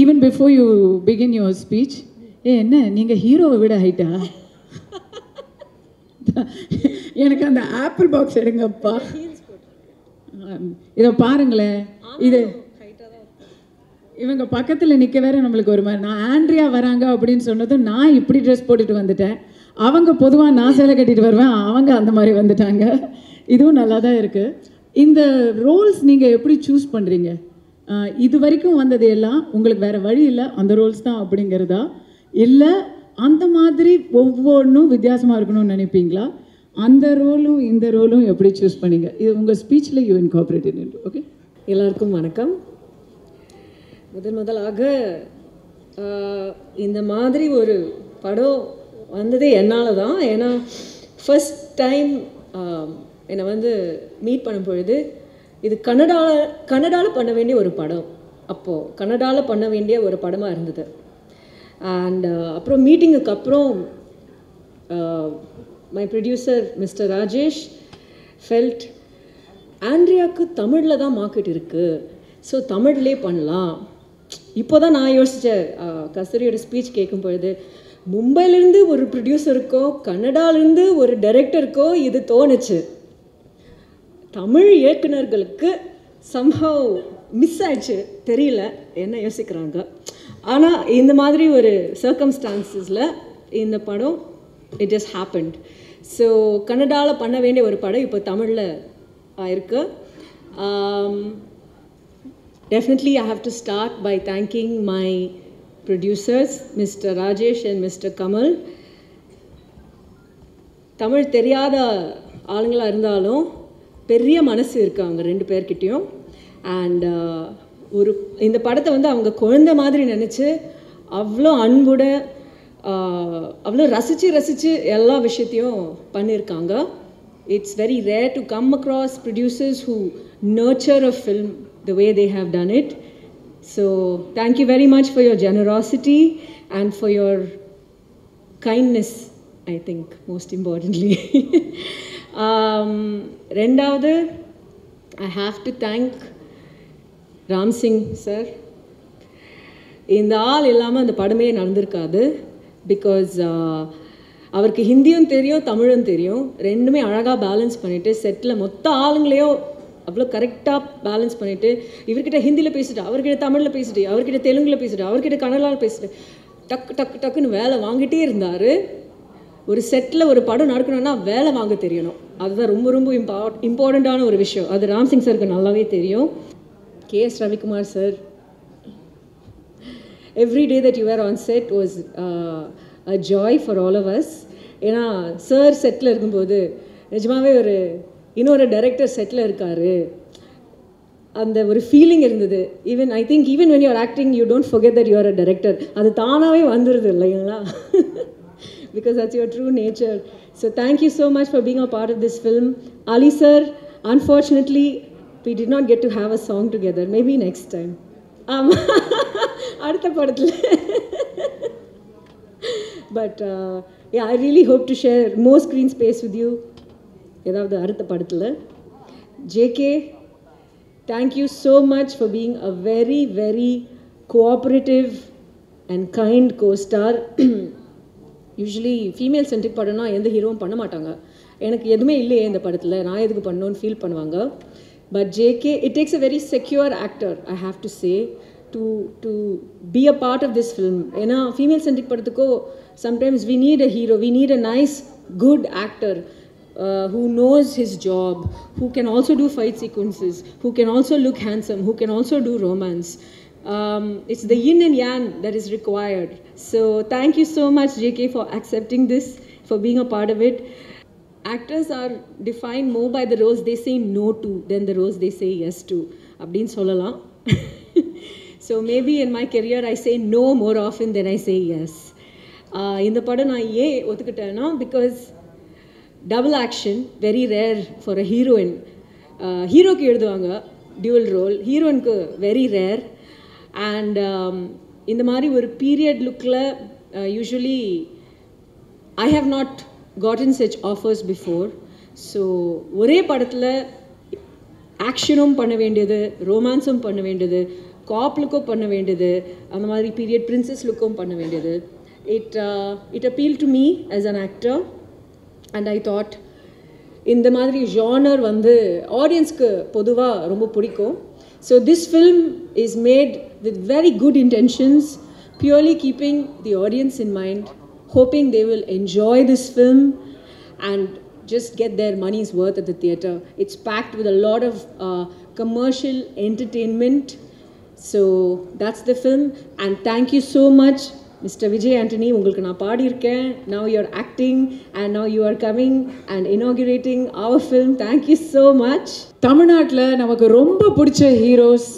Even before you begin your speech ஏ என்ன நீங்கள் ஹீரோவை விட ஹைட்டா எனக்கு அந்த ஆப்பிள் பாக்ஸ் எடுங்கப்பா. இதை பாருங்களேன். இது இவங்க பக்கத்தில் நிற்க வேற நம்மளுக்கு ஒரு மாதிரி. நான் ஆண்ட்ரியா வராங்க அப்படின்னு சொன்னதும் நான் இப்படி ட்ரெஸ் போட்டுட்டு வந்துட்டேன். அவங்க பொதுவாக நான் சேலை கட்டிட்டு வருவேன். அவங்க அந்த மாதிரி வந்துட்டாங்க. இதுவும் நல்லா தான் இருக்குது இந்த ரோல்ஸ் நீங்கள் எப்படி சூஸ் பண்ணுறீங்க இது வரைக்கும் வந்தது எல்லாம் உங்களுக்கு வேறு வழி இல்லை. அந்த ரோல்ஸ் தான் அப்படிங்கிறதா? இல்லை அந்த மாதிரி ஒவ்வொன்றும் வித்தியாசமாக இருக்கணும்னு நினைப்பீங்களா? அந்த ரோலும் இந்த ரோலும் எப்படி சூஸ் பண்ணீங்க? இது உங்கள் ஸ்பீச்சில் யூ இன்கார்பரேட்டட் ஓகே எல்லாருக்கும் வணக்கம். முதன் முதலாக இந்த மாதிரி ஒரு படம் வந்ததே என்னால் தான். ஏன்னா ஃபர்ஸ்ட் டைம் என்னை வந்து மீட் பண்ணும் பொழுது இது கன்னடாவில் கன்னடாவில் பண்ண வேண்டிய ஒரு படம். அப்போது கனடாவில் பண்ண வேண்டிய ஒரு படமாக இருந்தது. அண்ட் uh, அப்புறம் மீட்டிங்குக்கு அப்புறம் my producer mister Rajesh felt ஆண்ட்ரியாவுக்கு தமிழில் தான் மார்க்கெட் இருக்குது ஸோ தமிழ்லே பண்ணலாம். இப்போ தான் நான் யோசித்தேன் கஸ்தூரியோட ஸ்பீச் கேட்கும் பொழுது மும்பையிலேருந்து ஒரு ப்ரொடியூசருக்கோ கன்னடாலேருந்து ஒரு டைரக்டருக்கோ இது தோணுச்சு. தமிழ் இயக்குனர்களுக்கு சம்ஹவ் மிஸ் ஆயிடுச்சு. தெரியல. என்ன யோசிக்கிறாங்க? ஆனால் இந்த மாதிரி ஒரு சர்க்கம்ஸ்டான்சஸில் இந்த படம் இட் இஸ் ஹேப்பன்ட் ஸோ கன்னடாவில் பண்ண வேண்டிய ஒரு படம் இப்போ தமிழில் ஆயிருக்கு. Definitely I have to start by thanking my producers mister Rajesh and mister Kamal Tamil தெரியாத ஆளுங்களாக இருந்தாலும் பெரிய மனசு இருக்குது அவங்க ரெண்டு பேர்கிட்டையும். அண்ட் uh, ஒரு இந்த படத்தை வந்து அவங்க குழந்தை மாதிரி நினச்சி அவ்வளோ அன்புட uh, அவ்வளோ ரசித்து ரசித்து எல்லா விஷயத்தையும் பண்ணியிருக்காங்க it's very rare to come across producers who nurture a film the way they have done it so thank you very much for your generosity and for your kindness I think most importantly Um, ரெண்டாவது I have to thank Ramsingh sir இந்த ஆள் இல்லாமல் அந்த படமே நடந்திருக்காது. Because uh, அவருக்கு ஹிந்தியும் தெரியும் தமிழும் தெரியும். ரெண்டுமே அழகாக பேலன்ஸ் பண்ணிவிட்டு செட்டில் மொத்த ஆளுங்களையோ அவ்வளோ கரெக்டாக பேலன்ஸ் பண்ணிவிட்டு இவர்கிட்ட ஹிந்தியில் பேசிட்டு அவர்கிட்ட தமிழில் பேசிட்டு அவர்கிட்ட தெலுங்கில் பேசிட்டு அவர்கிட்ட கன்னடாவில் பேசிட்டு டக்கு டக்கு டக்குன்னு வேலை வாங்கிட்டே இருந்தார். ஒரு செட்டில் ஒரு படம் நடக்கணும்னா வேலை வாங்க தெரியணும். அதுதான் ரொம்ப ரொம்ப இம்பார்ட் இம்பார்ட்டண்ட்டான ஒரு விஷயம். அது ராம்சிங் சருக்கு நல்லாவே தெரியும். K S Ravikumar sir every day that you are on set was a joy for all of us ஏன்னா சார் செட்டில் இருக்கும்போது நிஜமாவே ஒரு இன்னொரு டைரக்டர் செட்டில் இருக்காரு. அந்த ஒரு ஃபீலிங் இருந்தது. Even I think even when you're acting you don't forget that you're a director அது தானாகவே வந்துடுது இல்லைங்களா? because that's your true nature so thank you so much for being a part of this film ali sir unfortunately we did not get to have a song together maybe next time ஆமா அடுத்த படத்தில் but yeah i really hope to share more screen space with you ஏதாவது அடுத்த படத்தில் JK thank you so much for being a very very cooperative and kind co-star usually female centric படம்னா எந்த ஹீரோவும் பண்ண மாட்டாங்க. எனக்கு எதுவுமே இல்லையே இந்த படத்தில். நான் எதுக்கு பண்ணோன்னு ஃபீல் பண்ணுவாங்க. But JK it takes a very secure actor I have to say to to be a part of this film ஏன்னா female centric படத்துக்கோ sometimes we need a hero we need a nice good actor uh, who knows his job, who can also do fight sequences, who can also look handsome, who can also do romance. Um, it's the yin and yang that is required. So, thank you so much, JK, for accepting this, for being a part of it. Actors are defined more by the roles they say no to than the roles they say yes to. அப்படின்னு சொல்லலாம் so maybe in my career I say no more often then I say yes இந்த படம் நான் ஏன் ஒத்துக்கிட்டேன்னா because double action very rare for a heroine ஹீரோக்கு எழுதுவாங்க dual role ஹீரோயினுக்கு very rare and um, இந்த மாதிரி ஒரு பீரியட் லுக்கில் usually I have not gotten such offers before so ஒரே படத்தில் ஆக்ஷனும் பண்ண வேண்டியது ரோமான்ஸும் பண்ண வேண்டியது காப் லுக்கும் பண்ண வேண்டியது அந்த மாதிரி பீரியட் பிரின்சஸ் லுக்கும் பண்ண வேண்டியது. It it appeal to me as an actor and I thought இந்த மாதிரி ஜானர் வந்து ஆடியன்ஸ்க்கு பொதுவாக ரொம்ப பிடிக்கும். So this film is made With very good intentions purely keeping the audience in mind hoping they will enjoy this film and just get their money's worth at the theatre. It's packed with a lot of uh, commercial entertainment. So that's the film. And thank you so much, Mr. Vijay Antony. உங்களுக்கு நான் பாடியிருக்கேன் now you're acting and now you are coming and inaugurating our film. Thank you so much. தமிழ்நாட்டில் நமக்கு ரொம்ப பிடிச்ச heroes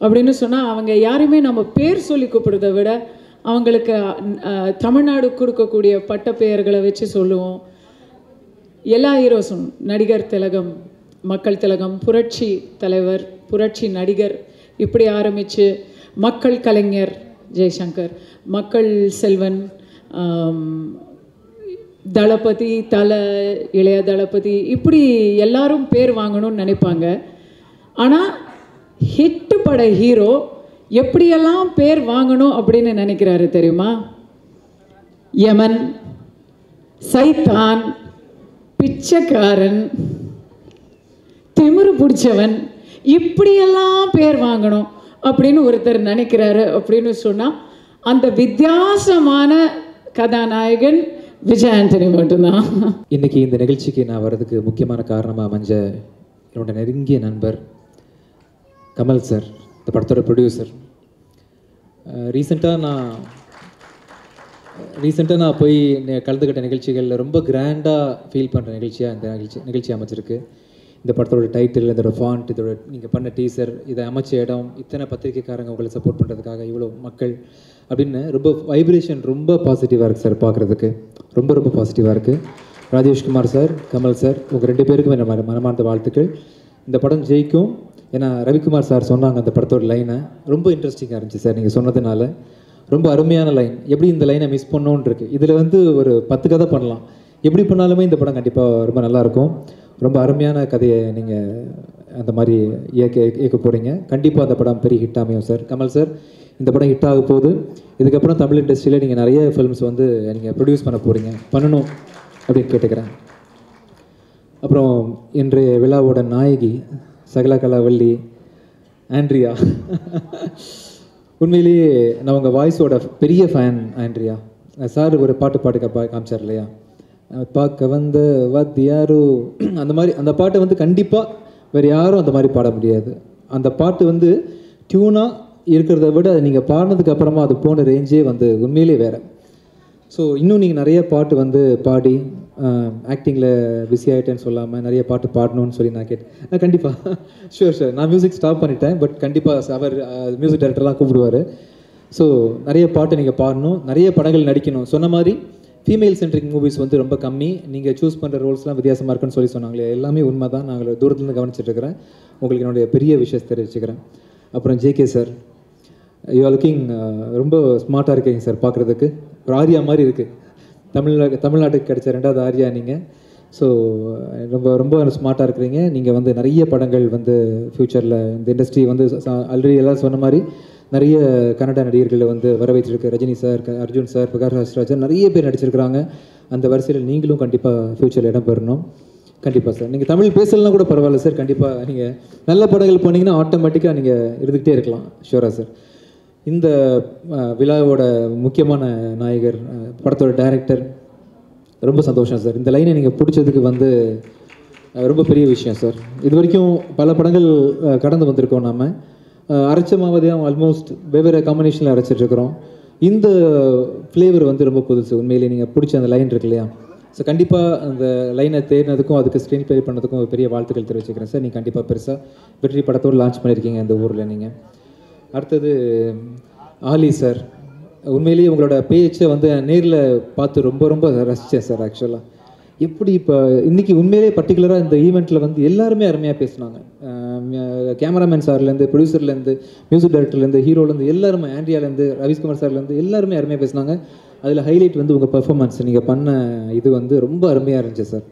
அப்படின்னு சொன்னால் அவங்க யாருமே நம்ம பேர் சொல்லி கூப்பிடுறத விட அவங்களுக்கு தமிழ்நாடு கொடுக்கக்கூடிய பட்ட பெயர்களை வச்சு சொல்லுவோம். எல்லா ஹீரோஸும் நடிகர் திலகம் மக்கள் திலகம் புரட்சி தலைவர் புரட்சி நடிகர் இப்படி ஆரம்பித்து மக்கள் கலைஞர் ஜெய்சங்கர் மக்கள் செல்வன் தளபதி தல இளைய தளபதி இப்படி எல்லாரும் பேர் வாங்கணும்னு நினைப்பாங்க. ஆனால் ஹிட் பட ஹீரோ எப்படியெல்லாம் பேர் வாங்கணும் அப்படின்னு நினைக்கிறாரு தெரியுமா? யமன் சைத்தான் பிச்சைக்காரன் திமிரு பிடிச்சவன் இப்படியெல்லாம் பேர் வாங்கணும் அப்படின்னு ஒருத்தர் நினைக்கிறாரு அப்படின்னு சொன்னால் அந்த வித்தியாசமான கதாநாயகன் விஜய் ஆண்டனி மட்டும்தான். இன்னைக்கு இந்த நிகழ்ச்சிக்கு நான் வர்றதுக்கு முக்கியமான காரணமாக அமைஞ்ச என்னோட நெருங்கிய நண்பர் கமல் சார் இந்த படத்தோட ப்ரொடியூசர் ரீசெண்டாக நான் ரீசெண்டாக நான் போய் கலந்துக்கிட்ட நிகழ்ச்சிகளில் ரொம்ப கிராண்டாக ஃபீல் பண்ணுற நிகழ்ச்சியாக இந்த நிகழ்ச்சி நிகழ்ச்சி அமைச்சிருக்கு இந்த படத்தோட டைட்டில் இதோட ஃபாண்ட் இதோட நீங்கள் பண்ண டீசர் இதை அமைச்ச இடம் இத்தனை பத்திரிக்கைக்காரங்க உங்களை சப்போர்ட் பண்ணுறதுக்காக இவ்வளோ மக்கள் அப்படின்னு ரொம்ப வைப்ரேஷன் ரொம்ப பாசிட்டிவாக இருக்குது சார் பார்க்குறதுக்கு. ரொம்ப ரொம்ப பாசிட்டிவாக இருக்குது ராஜேஷ்குமார் சார் கமல் சார் உங்கள் ரெண்டு பேருக்கும் என்ன மனமார்ந்த வாழ்த்துக்கள். இந்த படம் ஜெயிக்கும். ஏன்னா ரவிக்குமார் சார் சொன்னாங்க அந்த படத்தோட லைனை ரொம்ப இன்ட்ரெஸ்டிங்காக இருந்துச்சு சார் நீங்கள் சொன்னதுனால. ரொம்ப அருமையான லைன் எப்படி இந்த லைனை மிஸ் பண்ணோன்னு இருக்குது இதில் வந்து ஒரு பத்து கதை பண்ணலாம். எப்படி பண்ணாலுமே இந்த படம் கண்டிப்பாக ரொம்ப நல்லாயிருக்கும். ரொம்ப அருமையான கதையை நீங்கள் அந்த மாதிரி இயக்க இயக்க போகிறீங்க கண்டிப்பாக அந்த படம் பெரிய ஹிட் அமையும் சார். கமல் சார் இந்த படம் ஹிட் ஆக போகுது. இதுக்கப்புறம் தமிழ் இண்டஸ்ட்ரியில் நீங்கள் நிறைய ஃபிலிம்ஸ் வந்து நீங்கள் ப்ரொடியூஸ் பண்ண போகிறீங்க பண்ணணும் அப்படின்னு கேட்டுக்கிறேன். அப்புறம் இன்றைய விழாவோட நாயகி சகலகலாவல்லி. ஆண்ட்ரியா. உண்மையிலேயே நான் உங்கள் வாய்ஸோட பெரிய ஃபேன் ஆண்ட்ரியா. சார் ஒரு பாட்டு பாட்டு கா காமிச்சார் இல்லையா? பார்க்க வந்த வாத்தியாரோ. அந்த மாதிரி அந்த பாட்டை வந்து கண்டிப்பாக வேறு யாரும் அந்த மாதிரி பாட முடியாது. அந்த பாட்டு வந்து டியூனாக இருக்கிறத விட நீங்கள் பாடினதுக்கு அப்புறமா அது போன ரேஞ்சே வந்து உண்மையிலே வேறு. ஸோ இன்னும் நீங்கள் நிறைய பாட்டு வந்து பாடி ஆக்டிங்கில் பிஸி ஆகிட்டேன்னு சொல்லாமல் நிறைய பாட்டு பாடணும்னு சொல்லி நான் கேட்டேன். கண்டிப்பாக ஷூர் ஷூர் நான் மியூசிக் ஸ்டாப் பண்ணிட்டேன் பட் கண்டிப்பாக அவர் மியூசிக் டைரக்டர்லாம் கூப்பிடுவார். ஸோ நிறைய பாட்டு நீங்கள் பாடணும் நிறைய படங்கள் நடிக்கணும். சொன்ன மாதிரி ஃபீமேல் சென்ட்ரிக் மூவிஸ் வந்து ரொம்ப கம்மி. நீங்கள் சூஸ் பண்ணுற ரோல்ஸ்லாம் வித்தியாசமாக இருக்குன்னு சொல்லி சொன்னாங்களே எல்லாமே உண்மை தான் நாங்கள் தூரத்துலேருந்து கவனிச்சிட்ருக்கிறேன் உங்களுக்கு என்னுடைய பெரிய விஷயத்தை தெரிவிச்சுக்கிறேன். அப்புறம் JK sir you are looking ரொம்ப ஸ்மார்ட்டாக இருக்கீங்க சார் பார்க்குறதுக்கு. ஒரு ஆரியா மாதிரி இருக்குது தமிழ்நாடு தமிழ்நாட்டுக்கு கிடைச்ச ரெண்டாவது ஆரியா நீங்கள் ஸோ ரொம்ப ரொம்ப ஸ்மார்ட்டாக இருக்கிறீங்க. நீங்கள் வந்து நிறைய படங்கள் வந்து ஃப்யூச்சரில் இந்த இண்டஸ்ட்ரி வந்து ஆல்ரெடி எல்லாம் சொன்ன மாதிரி நிறைய கன்னட நடிகர்களை வந்து வரவேற்றிருக்கு. ரஜினி சார் அர்ஜுன் சார் பிரகாஷ் ராஜன் நிறைய பேர் நடிச்சிருக்கிறாங்க. அந்த வரிசையில் நீங்களும் கண்டிப்பாக ஃப்யூச்சரில் இடம் பெறணும். கண்டிப்பாக சார் நீங்கள் தமிழ் பேசலாம் கூட பரவாயில்ல சார் கண்டிப்பாக நீங்கள் நல்ல படங்கள் போனீங்கன்னா ஆட்டோமேட்டிக்காக நீங்கள் இருந்துக்கிட்டே இருக்கலாம். ஷூரா சார் இந்த விழாவோட முக்கியமான நாயகர் படத்தோட டைரக்டர் ரொம்ப சந்தோஷம் சார். இந்த லைனை நீங்கள் பிடிச்சதுக்கு வந்து ரொம்ப பெரிய விஷயம் சார். இது வரைக்கும் பல படங்கள் கடந்து வந்திருக்கோம் நாம். அரைச்ச மாவதியாக ஆல்மோஸ்ட் வெவ்வேறு காம்பினேஷனில் அரைச்சிட்டுருக்குறோம் இந்த ஃப்ளேவர் வந்து ரொம்ப புதுசு. உண்மையிலேயே நீங்கள் பிடிச்ச அந்த லைன் இருக்கு இல்லையா? ஸோ கண்டிப்பாக அந்த லைனை தேடினதுக்கும் அதுக்கு ஸ்க்ரீன் ப்ளே பண்ணதுக்கும் ஒரு பெரிய வாழ்த்துக்கள் தெரிவிச்சுக்கிறேன் சார். நீங்கள் கண்டிப்பாக பெருசாக வெற்றி படத்தோடு லான்ச் பண்ணியிருக்கீங்க இந்த ஊரில் நீங்கள் அடுத்தது ஆலி சார் உண்மையிலேயே உங்களோட பேச்சை வந்து நேரில் பார்த்து ரொம்ப ரொம்ப ரசித்தேன் சார் ஆக்சுவலாக எப்படி இப்போ இன்றைக்கி உண்மையிலேயே பர்டிகுலராக இந்த ஈவெண்ட்டில் வந்து எல்லாருமே அருமையாக பேசினாங்க. கேமராமேன் சார்லேருந்து ப்ரொடியூசர்லேருந்து மியூசிக் டைரக்டர்லேருந்து ஹீரோலேருந்து எல்லாருமே ஆண்ட்ரியாலேருந்து ரவிஷ்குமார் சார்லேருந்து எல்லாருமே அருமையாக பேசினாங்க. அதில் ஹைலைட் வந்து உங்கள் பெர்ஃபார்மன்ஸ் நீங்கள் பண்ண இது வந்து ரொம்ப அருமையாக இருந்துச்சு சார்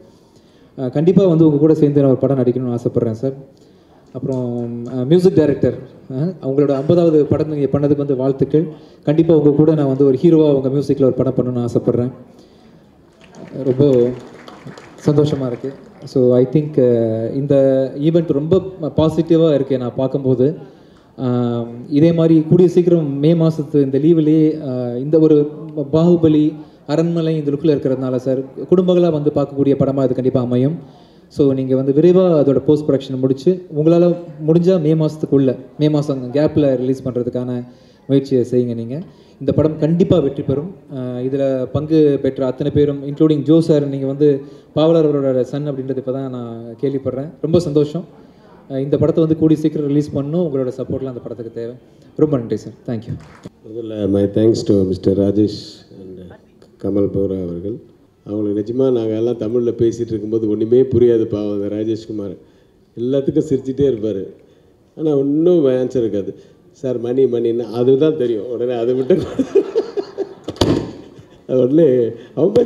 கண்டிப்பாக வந்து உங்கள் கூட சேர்ந்து நான் ஒரு படம் நடிக்கணும்னு ஆசைப்பட்றேன் சார் அப்புறம் மியூசிக் டைரக்டர் அவங்களோட ஐம்பதாவது படம் நீங்கள் பண்ணதுக்கு வந்து வாழ்த்துக்கள். கண்டிப்பாக உங்கள் கூட நான் வந்து ஒரு ஹீரோவாக உங்கள் மியூசிக்கில் ஒரு படம் பண்ணணும்னு ஆசைப்பட்றேன். ரொம்ப சந்தோஷமாக இருக்குது ஸோ ஐ திங்க் இந்த ஈவெண்ட் ரொம்ப பாசிட்டிவாக இருக்குது நான் பார்க்கும்போது. இதே மாதிரி கூடிய சீக்கிரம் மே மாதத்து இந்த லீவ்லேயே இந்த ஒரு பாகுபலி அரண்மனை இந்த லுக்கில் இருக்கிறதுனால சார் குடும்பங்களாக வந்து பார்க்கக்கூடிய படமாக இது கண்டிப்பாக அமையும். ஸோ நீங்கள் வந்து விரைவாக அதோட போஸ்ட் ப்ரொடக்ஷன் முடித்து உங்களால் முடிஞ்சால் மே மாதத்துக்குள்ளே மே மாதம் கேப்பில் ரிலீஸ் பண்ணுறதுக்கான முயற்சியை செய்யுங்க நீங்கள் இந்த படம் கண்டிப்பாக வெற்றி பெறும். இதில் பங்கு பெற்ற அத்தனை பேரும் இன்க்ளூடிங் ஜோ சார் நீங்கள் வந்து பாவலர் அவரோட சன் அப்படின்றது இப்போ தான் நான் கேள்விப்படுறேன். ரொம்ப சந்தோஷம். இந்த படத்தை வந்து கூடி சீக்கிரம் ரிலீஸ் பண்ணும் உங்களோட சப்போர்ட்லாம் அந்த படத்துக்கு தேவை. ரொம்ப நன்றி சார் தேங்க்யூ முதல்ல my thanks to mister Rajesh and Kamal Bowra அவர்கள். அவங்களுக்கு நிஜமாக நாங்கள் எல்லாம் தமிழில் பேசிகிட்டு இருக்கும்போது ஒன்றுமே புரியாது பாவம் அந்த ராஜேஷ்குமார். எல்லாத்துக்கும் சிரிச்சிட்டே இருப்பார். ஆனால் ஒன்றும் ஆன்சர் இருக்காது. சார் மணி மணின்னு அதுதான் தெரியும். உடனே அதை விட்டு அது உடனே அவங்க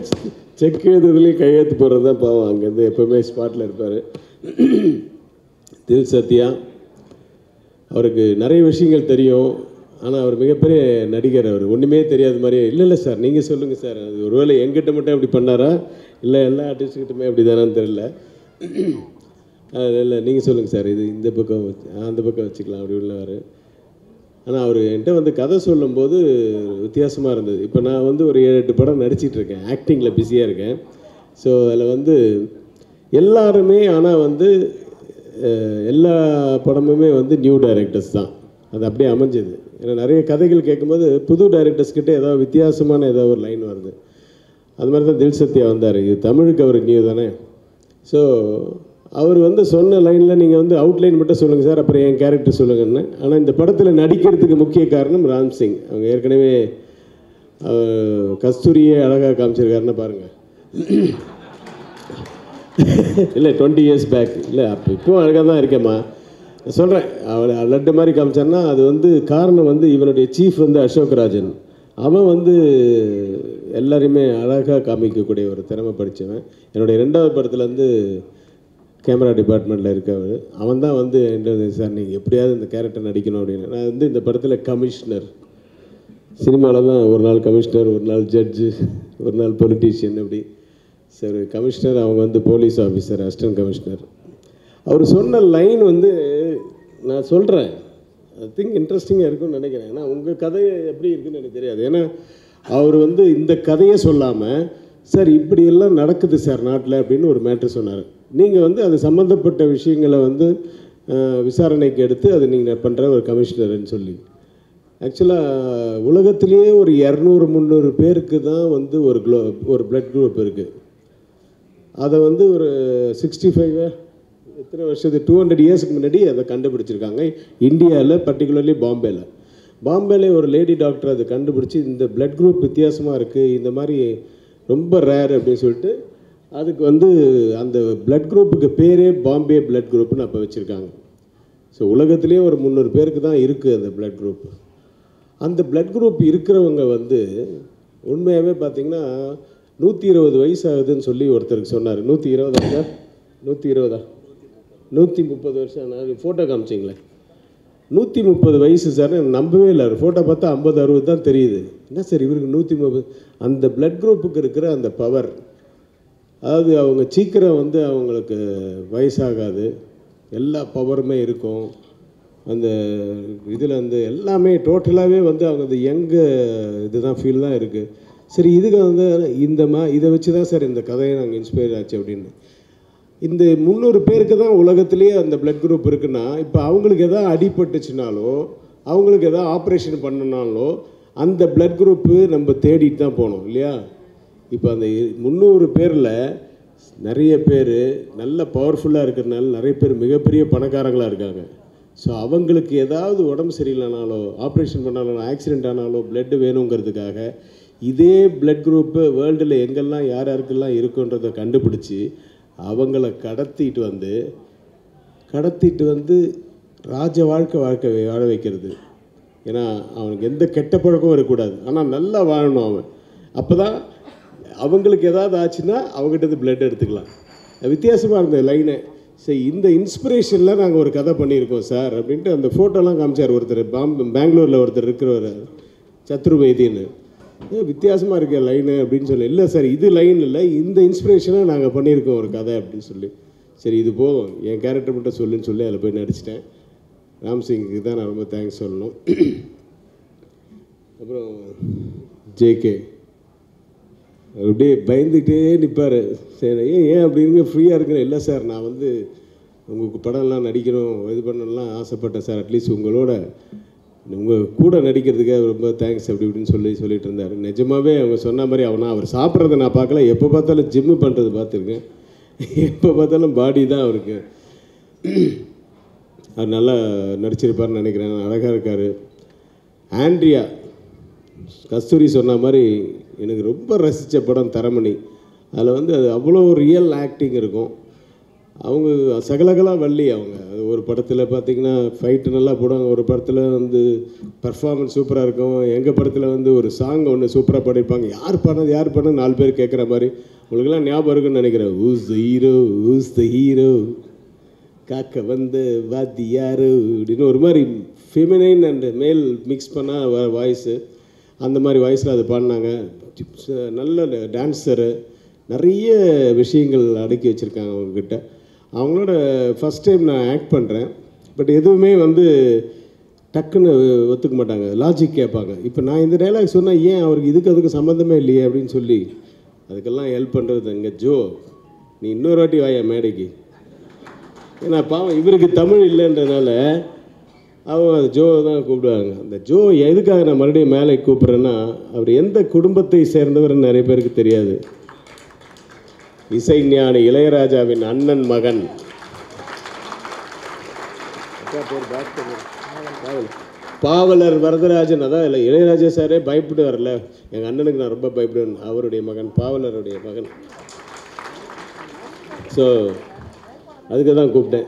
செக் எழுதுறதுலேயும் கையெழுத்து போடுறது தான் பாவம். அங்கேருந்து எப்போவுமே ஸ்பாட்டில் இருப்பார். தில் சத்யா அவருக்கு நிறைய விஷயங்கள் தெரியும். ஆனால் அவர் மிகப்பெரிய நடிகர் அவர். ஒன்றுமே தெரியாத மாதிரியே இல்லை இல்லை சார் நீங்கள் சொல்லுங்கள் சார். அது ஒருவேளை எங்கிட்ட மட்டும் அப்படி பண்ணாரா? இல்லை எல்லா ஆர்டிஸ்ட்கிட்டமே அப்படி தானான்னு தெரில அது இல்லை நீங்கள் சொல்லுங்கள் சார். இது இந்த பக்கம் வச்சு அந்த பக்கம் வச்சுக்கலாம் அப்படி உள்ளவர் ஆனால் அவர் என்கிட்ட வந்து கதை சொல்லும்போது வித்தியாசமாக இருந்தது. இப்போ நான் வந்து ஒரு ஏழு எட்டு படம் நடிச்சிட்ருக்கேன் ஆக்டிங்கில் பிஸியாக இருக்கேன். ஸோ அதில் வந்து எல்லாருமே ஆனால் வந்து எல்லா படமுமே வந்து நியூ டைரக்டர்ஸ் தான். அது அப்படியே அமைஞ்சது. ஏன்னா நிறைய கதைகள் கேட்கும்போது புது டைரக்டர்ஸ் கிட்ட ஏதாவது வித்தியாசமான ஏதோ ஒரு லைன் வருது. அது மாதிரி தான் தில் சத்யா வந்தார். இது தமிழுக்கு அவர் நியூ தானே? ஸோ அவர் வந்து சொன்ன லைனில் நீங்கள் வந்து அவுட்லைன் மட்டும் சொல்லுங்கள் சார் அப்புறம் என் கேரக்டர் சொல்லுங்கன்னு. ஆனால் இந்த படத்தில் நடிக்கிறதுக்கு முக்கிய காரணம் ராம் சிங். அவங்க ஏற்கனவே கஸ்தூரியே அழகாக காமிச்சிருக்காருன்னு பாருங்கள் இல்லை டுவெண்ட்டி இயர்ஸ் பேக் இல்லை அப்போ இப்போவும் அழகாக தான் இருக்கேம்மா. சொல்கிறேன் அவளை லட்டு மாதிரி காமிச்சான்னா அது வந்து காரணம் வந்து இவனுடைய சீஃப் வந்து அசோக் ராஜன் அவன் வந்து எல்லாரையுமே அழகாக காமிக்கக்கூடிய ஒரு திறமை படித்தவன் என்னுடைய ரெண்டாவது படத்தில் வந்து கேமரா டிபார்ட்மெண்ட்டில் இருக்கவர். அவன் தான் வந்து என்ன சார் நீங்கள் எப்படியாவது இந்த கேரக்டர் நடிக்கணும் அப்படின்னு. நான் வந்து இந்த படத்தில் கமிஷனர் சினிமாவில் தான் ஒரு நாள் கமிஷனர் ஒரு நாள் ஜட்ஜு ஒரு நாள் பொலிட்டீஷியன் அப்படி. சரி கமிஷனர் அவங்க வந்து போலீஸ் ஆஃபீஸர் அசிஸ்டன்ட் கமிஷனர் அவர் சொன்ன லைன் வந்து நான் சொல்கிறேன் ஐ திங்க் இன்ட்ரெஸ்டிங்காக இருக்கும்னு நினைக்கிறேன். ஏன்னா உங்கள் கதை எப்படி இருக்குன்னு எனக்கு தெரியாது. ஏன்னா அவர் வந்து இந்த கதையை சொல்லாமல் சார் இப்படியெல்லாம் நடக்குது சார் நாட்டில் அப்படின்னு ஒரு மேட்ரு சொன்னார். நீங்கள் வந்து அது சம்மந்தப்பட்ட விஷயங்களை வந்து விசாரணைக்கு எடுத்து அது நீங்கள் பண்ணுற ஒரு கமிஷனர்னு சொல்லி. ஆக்சுவலாக உலகத்திலேயே ஒரு இரநூறு முந்நூறு பேருக்கு தான் வந்து ஒரு க்ளோ ஒரு பிளட் குரூப் இருக்குது அதை வந்து ஒரு சிக்ஸ்டி ஃபைவ் எத்தனை வருஷத்து டூ ஹண்ட்ரட் இயர்ஸ்க்கு முன்னாடி அதை கண்டுபிடிச்சிருக்காங்க. இந்தியாவில் பர்டிகுலர்லி பாம்பேயில் பாம்பேல ஒரு லேடி டாக்டர் அதை கண்டுபிடிச்சி இந்த பிளட் குரூப் வித்தியாசமாக இருக்குது இந்த மாதிரி ரொம்ப ரேர் அப்படின்னு சொல்லிட்டு அதுக்கு வந்து அந்த பிளட் குரூப்புக்கு பேரே பாம்பே பிளட் குரூப்னு அப்போ வச்சுருக்காங்க. ஸோ உலகத்துலேயே ஒரு முந்நூறு பேருக்கு தான் இருக்குது அந்த பிளட் குரூப் அந்த பிளட் குரூப் இருக்கிறவங்க வந்து உண்மையாகவே பார்த்தீங்கன்னா நூற்றி இருபது வயசு ஆகுதுன்னு சொல்லி ஒருத்தருக்கு சொன்னார். நூற்றி இருபதா சார்? நூற்றி இருபதா? நூற்றி முப்பது வருஷம். நான் ஃபோட்டோ காமிச்சிங்களே. நூற்றி முப்பது வயசு சார் நம்பவே இல்லை. ஃபோட்டோ பார்த்தா ஐம்பது அறுபது தான் தெரியுது. என்ன சார் இவருக்கு நூற்றி முப்பது? அந்த பிளட் குரூப்புக்கு இருக்கிற அந்த பவர் அதாவது அவங்க சீக்கிரம் வந்து அவங்களுக்கு வயசாகாது. எல்லா பவருமே இருக்கும். அந்த இதில் வந்து எல்லாமே டோட்டலாகவே வந்து அவங்க அந்த யங்கு இதுதான் ஃபீல் தான் இருக்குது சரி இதுக்கு வந்து இந்த மா இதை வச்சு தான் சார் இந்த கதையை நாங்கள் இன்ஸ்பயர் ஆச்சு அப்படின்னு. இந்த முந்நூறு பேருக்கு தான் உலகத்திலேயே அந்த பிளட் குரூப் இருக்குன்னா இப்போ அவங்களுக்கு எதாவது அடிபட்டுச்சுனாலோ அவங்களுக்கு எதாவது ஆப்ரேஷன் பண்ணனாலோ அந்த பிளட் குரூப்பு நம்ம தேடிட்டு தான் போகணும் இல்லையா? இப்போ அந்த முந்நூறு பேரில் நிறைய பேர் நல்ல பவர்ஃபுல்லாக இருக்கிறனால நிறைய பேர் மிகப்பெரிய பணக்காரங்களாக இருக்காங்க. ஸோ அவங்களுக்கு ஏதாவது உடம்பு சரியில்லைனாலோ ஆப்ரேஷன் பண்ணாலும் ஆக்சிடென்ட் ஆனாலோ பிளட்டு வேணுங்கிறதுக்காக இதே பிளட் குரூப்பு வேர்ல்டில் எங்கெல்லாம் யார் யாருக்கெல்லாம் இருக்குன்றதை கண்டுபிடிச்சி அவங்கள கடத்திட்டு வந்து கடத்திட்டு வந்து ராஜ வாழ்க்கை வாழ்க்கை வாழ வைக்கிறது. ஏன்னா அவனுக்கு எந்த கெட்ட பழக்கமும் இருக்கக்கூடாது. ஆனால் நல்லா வாழணும் அவன். அப்போ தான் அவங்களுக்கு ஏதாவது ஆச்சுன்னா அவங்ககிட்ட பிளட் எடுத்துக்கலாம். வித்தியாசமாக இருந்தது லைனு சரி இந்த இன்ஸ்பிரேஷனில் நாங்கள் ஒரு கதை பண்ணியிருக்கோம் சார் அப்படின்ட்டு அந்த ஃபோட்டோலாம் காமிச்சார் ஒருத்தர். பாம் பெங்களூரில் ஒருத்தர் இருக்கிறவர் சத்ருவேதின்னு வித்தியாசமாக இருக்க லைனு அப்படின்னு சொல்லி. இல்லை சார் இது லைன் இல்லை. இந்த இன்ஸ்பிரேஷனாக நாங்கள் பண்ணியிருக்கோம் ஒரு கதை அப்படின்னு சொல்லி. சரி இது போதும். என் கேரக்டர் மட்டும் சொல்லுன்னு சொல்லி அதில் போய் நடிச்சிட்டேன். ராம்சிங்க்கு தான் நான் ரொம்ப தேங்க்ஸ் சொல்லணும். அப்புறம் ஜேகே அப்படியே பயந்துக்கிட்டே நிற்பார் சரி ஏன் ஏன் அப்படிங்க ஃப்ரீயாக இருக்கிறேன் இல்லை சார் நான் வந்து உங்களுக்கு படம்லாம் நடிக்கணும் இது பண்ணலாம் ஆசைப்பட்டேன் சார் அட்லீஸ்ட் உங்களோட உங்கள் கூட நடிக்கிறதுக்காக ரொம்ப தேங்க்ஸ் அப்படி இப்படின்னு சொல்லி சொல்லிட்டு இருந்தார். நிஜமாவே அவங்க சொன்ன மாதிரி அவனா அவர் சாப்பிட்றத நான் பார்க்கல. எப்போ பார்த்தாலும் ஜிம்மு பண்ணுறது பார்த்துருக்கேன். எப்போ பார்த்தாலும் பாடி தான் அவருக்கு. அவர் நல்லா நடிச்சிருப்பார்னு நினைக்கிறேன். அழகாக இருக்கார். ஆண்ட்ரியா கஸ்தூரி சொன்ன மாதிரி எனக்கு ரொம்ப ரசித்த படம் தரமணி. அதில் வந்து அது அவ்வளோ ரியல் ஆக்டிங் இருக்கும். அவங்க சகலகலா வள்ளி அவங்க. அது ஒரு படத்தில் பார்த்தீங்கன்னா ஃபைட்டு நல்லா போடுவாங்க. ஒரு படத்தில் வந்து பர்ஃபார்மன்ஸ் சூப்பராக இருக்கும். எங்கள் படத்தில் வந்து ஒரு சாங் ஒன்று சூப்பராக பாடியிருப்பாங்க. யார் பாடினது யார் பாடினது நாலு பேர் கேட்குற மாதிரி. உங்களுக்கெல்லாம் ஞாபகம் இருக்குன்னு நினைக்கிறேன். Who's the hero who's the hero. காக்க வந்த வாத்தியாரு அப்படின்னு ஒரு மாதிரி ஃபெமினைன் அண்ட் மேல் மிக்ஸ் பண்ணால் வர வாய்ஸு அந்த மாதிரி வாய்ஸில் அது பாடினாங்க. நல்ல டான்ஸரு நிறைய விஷயங்கள் அடக்கி வச்சுருக்காங்க அவங்கக்கிட்ட அவங்களோட ஃபஸ்ட் டைம் நான் ஆக்ட் பண்ணுறேன் பட் எதுவுமே வந்து டக்குன்னு ஒத்துக்க மாட்டாங்க. லாஜிக் கேட்பாங்க. இப்போ நான் இந்த டைலாக் சொன்னால் ஏன் அவருக்கு இதுக்கு அதுக்கு சம்மந்தமே இல்லையே அப்படின்னு சொல்லி அதுக்கெல்லாம் ஹெல்ப் பண்ணுறது எங்கள் ஜோ. நீ இன்னொரு வாட்டி வாயா மேடைக்கு? ஏன்னா பாவம் இவருக்கு தமிழ் இல்லைன்றனால அவங்க அது ஜோ தான் கூப்பிடுவாங்க. அந்த ஜோ எதுக்காக நான் மறுபடியும் மேலே கூப்பிட்றேன்னா அவர் எந்த குடும்பத்தை சேர்ந்தவர்னு நிறைய பேருக்கு தெரியாது. இசைஞானி இளையராஜாவின் அண்ணன் மகன். பாவலர் வரதராஜன் அதான் இல்லை இளையராஜா சாரே பயப்பட்டு வரல எங்கள் அண்ணனுக்கு நான் ரொம்ப பயப்படுவேன் அவருடைய மகன் பாவலருடைய மகன். ஸோ அதுக்கு தான் கூப்பிட்டேன்.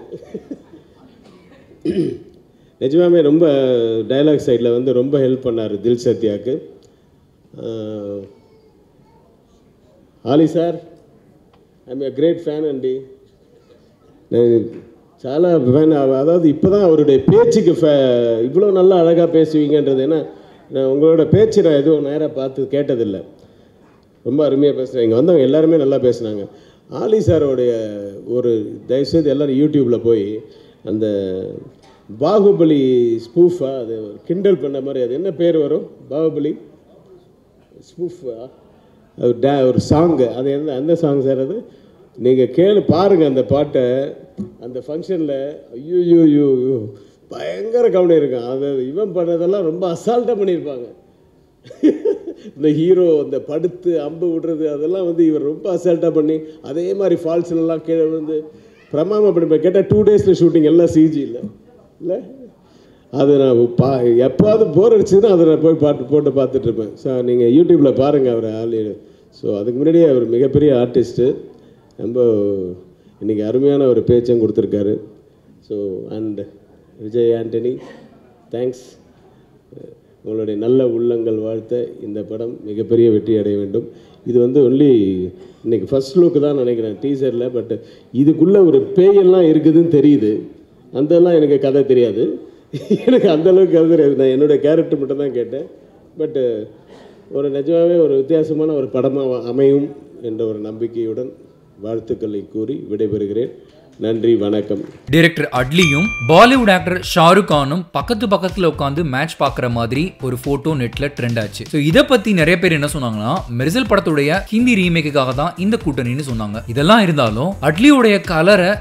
நிஜமாமே ரொம்ப டைலாக் சைடில் வந்து ரொம்ப ஹெல்ப் பண்ணார் தில் சத்யாக்கு ஆலி sir. I'm a great fan அண்டி சாலா ஃபேன் அதாவது இப்போ தான் அவருடைய பேச்சுக்கு ஃபே இவ்வளோ நல்லா அழகாக பேசுவீங்கன்றது ஏன்னா உங்களோட பேச்சு நான் எதுவும் நேராக பார்த்து கேட்டதில்லை. ரொம்ப அருமையாக பேசுகிறேன் இங்கே வந்தவங்க எல்லாருமே நல்லா பேசுனாங்க. ஆலி சாரோடைய ஒரு தயவுசெய்து எல்லோரும் யூடியூப்பில் போய் அந்த பாகுபலி ஸ்பூஃபா அது கிண்டல் பண்ண மாதிரி அது என்ன பேர் வரும்? பாகுபலி? ஸ்பூஃபா? ஒரு டே ஒரு சாங்கு அது எந்த அந்த சாங் சார் அது? நீங்கள் கேளு பாருங்கள் அந்த பாட்டை. அந்த ஃபங்க்ஷனில் ஐயோ ஐயோ ஐயோ பயங்கர கவனம் இருக்கும். அது இவன் பண்ணதெல்லாம் ரொம்ப அசால்ட்டாக பண்ணியிருப்பாங்க. இந்த ஹீரோ அந்த படுத்து அம்பு விடுறது அதெல்லாம் வந்து இவர் ரொம்ப அசால்ட்டாக பண்ணி அதே மாதிரி ஃபால்ஸ்லாம் கீழே வந்து பிரமாம பண்ணி கேட்டால் டூ டேஸில் ஷூட்டிங் எல்லாம் சிஜி இல்லை இல்லை? அதை நான் பா எப்போது போர் அடிச்சதுன்னா அதை நான் போய் பாட்டு போட்டு பார்த்துட்ருப்பேன் ஸோ நீங்கள் யூடியூப்பில் பாருங்கள் அவர் ஆள். ஸோ அதுக்கு முன்னாடியே அவர் மிகப்பெரிய ஆர்டிஸ்ட்டு ரொம்ப இன்றைக்கி அருமையான ஒரு பேச்சும் கொடுத்துருக்காரு. So and Vijay Antony thanks உங்களுடைய நல்ல உள்ளங்கள் வாழ்த்த இந்த படம் மிகப்பெரிய வெற்றி அடைய வேண்டும். இது வந்து ஒன்லி இன்னைக்கு ஃபர்ஸ்ட் லுக்கு தான் நினைக்கிறேன் டீசரில் பட் இதுக்குள்ளே ஒரு பேயெல்லாம் இருக்குதுன்னு தெரியுது. அந்தெல்லாம் எனக்கு கதை தெரியாது. எனக்கு அந்தளவுக்கு கருது நான் என்னுடைய கேரக்டர் மட்டும் தான் கேட்டேன். பட்டு ஒரு நிஜமாகவே ஒரு வித்தியாசமான ஒரு படமாக அமையும் என்ற ஒரு நம்பிக்கையுடன் வாழ்த்துக்களை கூறி விடைபெறுகிறேன். நன்றி வணக்கம். டைரக்டர் அட்லியும் பாலிவுட் ஆக்டர் ஷாருக் கானும் பக்கத்து பக்கத்துல உட்காந்து மேட்ச் பார்க்குற மாதிரி ஒரு போட்டோ நெட்ல ட்ரெண்ட் ஆச்சு. ஸோ இதை பத்தி நிறைய பேர் என்ன சொன்னாங்கன்னா மெர்சல் படத்துடைய ஹிந்தி ரீமேக்குக்காக தான் இந்த கூட்டணின்னு சொன்னாங்க. இதெல்லாம் இருந்தாலும் அட்லியுடைய கலரை